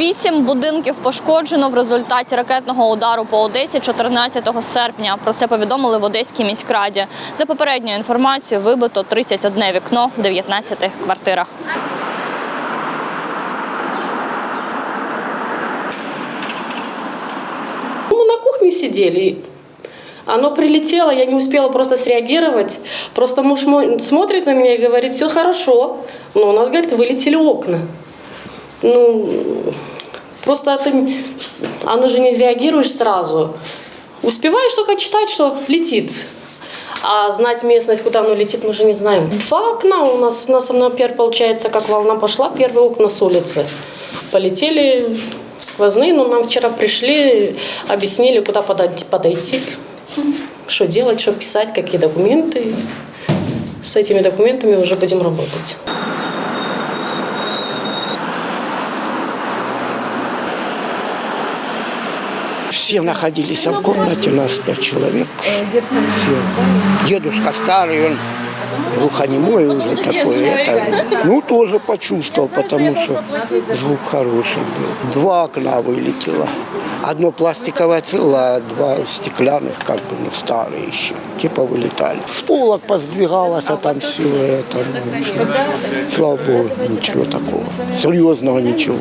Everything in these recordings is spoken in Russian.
Вісім будинків пошкоджено в результаті ракетного удару по Одесі 14 серпня. Про це повідомили в Одеській міськраді. За попередньою інформацією, вибито 31 вікно в 19 квартирах. Мы на кухне сидели. Оно прилетело, я не успела просто среагировать. Просто муж мой смотрит на меня и говорит, все хорошо. Но у нас, говорит, вылетели окна. Ну, просто это, не- оно же не реагируешь сразу. Успеваешь только читать, что летит. А знать местность, куда оно летит, мы же не знаем. Два окна у нас, у нас например, получается, как волна пошла, первые окна с улицы. Полетели сквозные, но нам вчера пришли, объяснили, куда подойти, подойти что делать, что писать, какие документы. С этими документами уже будем работать. Все находились в комнате, у нас пять человек. Все. Дедушка старый, он глухонемой уже такой. Это, ну, тоже почувствовал, потому что звук хороший был. Два окна вылетело. Одно пластиковое целое, а два стеклянных, как бы, ну, старые еще. Типа вылетали. С полок поздвигалось, а там все это. ну, в общем, слава богу, ничего такого. Серьезного ничего.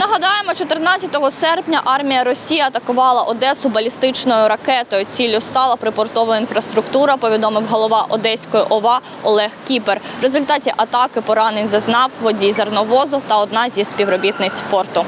Нагадаємо, 14 серпня армія Росії атакувала Одесу балістичною ракетою. Ціллю стала припортова інфраструктура. Повідомив голова Одеської ОВА Олег Кіпер. В результаті атаки поранень зазнав водій зерновозу та одна зі співробітниць порту.